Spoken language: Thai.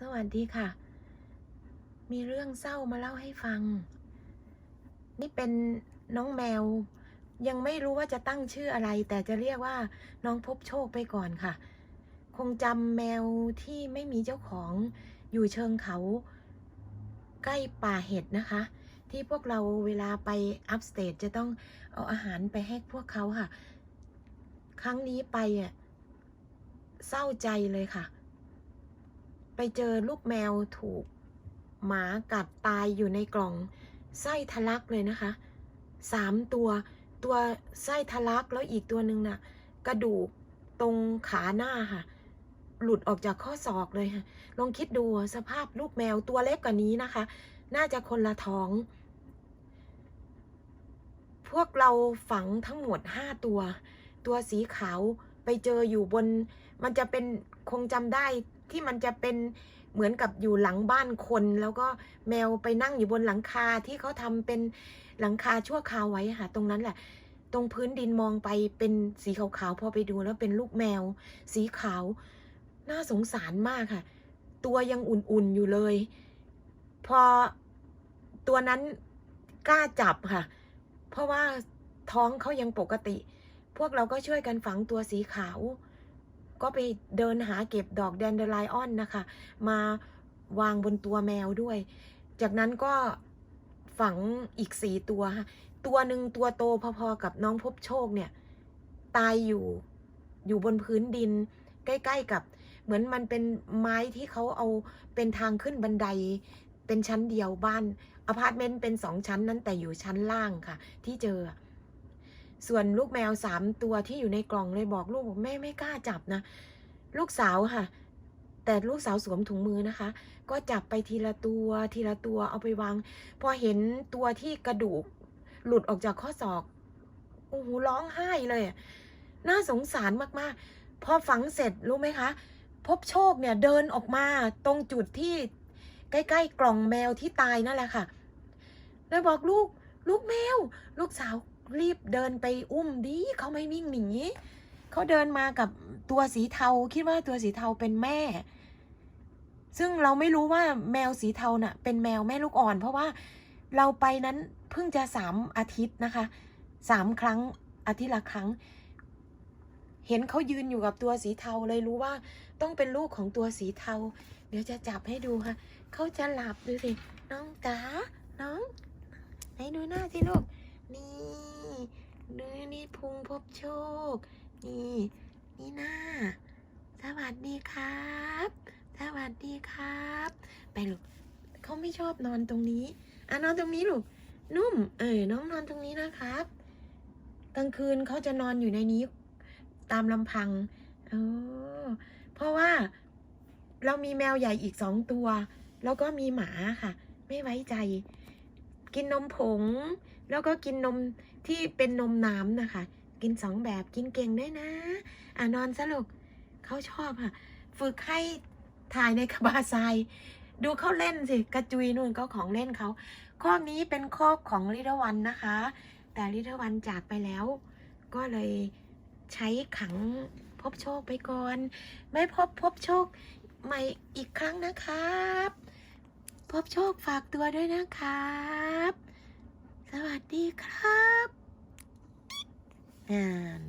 สวัสดีค่ะ มีเรื่องเศร้ามาเล่าให้ฟัง นี่เป็นน้องแมว ยังไม่รู้ว่าจะตั้งชื่ออะไร แต่จะเรียกว่าน้องพบโชคไปก่อนค่ะ คงจำแมวที่ไม่มีเจ้าของอยู่เชิงเขาใกล้ป่าเห็ดนะคะ ที่พวกเราเวลาไปอัพสเตทจะต้องเอาอาหารไปให้พวกเขาค่ะ ครั้งนี้ไปอะเศร้าใจเลยค่ะ ไปเจอลูกแมวถูกหมากัดตายอยู่ในกล่องไส้ทะลักเลยนะคะสามตัวตัวไส้ทะลักแล้วอีกตัวหนึ่งน่ะ กระดูกตรงขาหน้าค่ะ หลุดออกจากข้อศอกเลยค่ะ ลองคิดดูสภาพลูกแมวตัวเล็กกว่านี้นะคะ น่าจะคนละท้อง พวกเราฝังทั้งหมดห้าตัว ตัวสีขาวไปเจออยู่บน มันจะเป็นคงจำได้ ที่มันจะเป็นเหมือนกับอยู่หลังบ้านคน แล้วก็แมวไปนั่งอยู่บนหลังคาที่เขาทำเป็นหลังคาชั่วคราวไว้ค่ะ ตรงนั้นแหละ ตรงพื้นดินมองไปเป็นสีขาวๆพอไปดูแล้วเป็นลูกแมว สีขาว น่าสงสารมากค่ะ ตัวยังอุ่นๆอยู่เลย พอตัวนั้นกล้าจับค่ะ เพราะว่าท้องเขายังปกติ พวกเราก็ช่วยกันฝังตัวสีขาว ก็ไปเดินหาเก็บดอกแดนเดอไลออนนะคะ มาวางบนตัวแมวด้วย จากนั้นก็ฝังอีกสี่ตัวค่ะตัวหนึ่งตัวโตพอๆกับน้องพบโชคเนี่ย ตายอยู่อยู่บนพื้นดิน ใกล้ๆกับ เหมือนมันเป็นไม้ที่เขาเอาเป็นทางขึ้นบันได เป็นชั้นเดียวบ้านอพาร์ตเมนต์เป็นสองชั้นนั้นแต่อยู่ชั้นล่างค่ะ ที่เจอ ส่วนลูกแมวสามตัวที่อยู่ในกล่องเลยบอกลูกบอกแม่ไม่กล้าจับนะ ลูกสาวค่ะ แต่ลูกสาวสวมถุงมือนะคะ ก็จับไปทีละตัวทีละตัวเอาไปวาง พอเห็นตัวที่กระดูก หลุดออกจากข้อศอกโอ้โหร้องไห้เลย น่าสงสารมากๆ พอฝังเสร็จรู้ไหมคะ พบโชคเนี่ยเดินออกมาตรงจุดที่ใกล้ๆกล่องแมวที่ตายนั่นแหละค่ะ แล้วบอกลูก ลูกแมว ลูกสาว รีบเดินไปอุ้มดีเขาไม่วิ่งหนีเขาเดินมากับตัวสีเทาคิดว่าตัวสีเทาเป็นแม่ ซึ่งเราไม่รู้ว่าแมวสีเทาน่ะ เป็นแมวแม่ลูกอ่อน เพราะว่าเราไปนั้นเพิ่งจะสามอาทิตย์นะคะสามครั้งอาทิตย์ละครั้ง เห็นเขายืนอยู่กับตัวสีเทาเลยรู้ว่าต้องเป็นลูกของตัวสีเทา เดี๋ยวจะจับให้ดูค่ะเขาจะหลับดูสิน้องจ๋าน้อง ไหนดูหน้าสิลูกนี่ ดูนี่พุงพบโชค นี่ นี่หน้า สวัสดีครับ สวัสดีครับ ไปลูกเขาไม่ชอบนอนตรงนี้อะนอนตรงนี้ลูก นุ่ม เออน้องนอนตรงนี้นะครับ กลางคืนเขาจะนอนอยู่ในนี้ ตามลำพังโอ้เพราะว่าเรามีแมวใหญ่อีกสองตัว แล้วก็มีหมาค่ะ ไม่ไว้ใจ กินนมผง แล้วก็กินนมที่เป็นนมน้ำนะคะ กินสองแบบกินเก่งด้วยนะ อะนอนซะลูกเขาชอบค่ะ ฝึกให้ถ่ายในกระบะทรายดูเขาเล่นสิกระจุยนู่นก็ของเล่นเขาข้อนี้เป็นข้อของลิทวันนะคะ แต่ลิทวันจากไปแล้ว ก็เลยใช้ขังพบโชคไปก่อน ไม่พบพบโชคใหม่อีกครั้งนะครับ พบโชคฝากตัวด้วยนะครับ สวัสดีครับงาน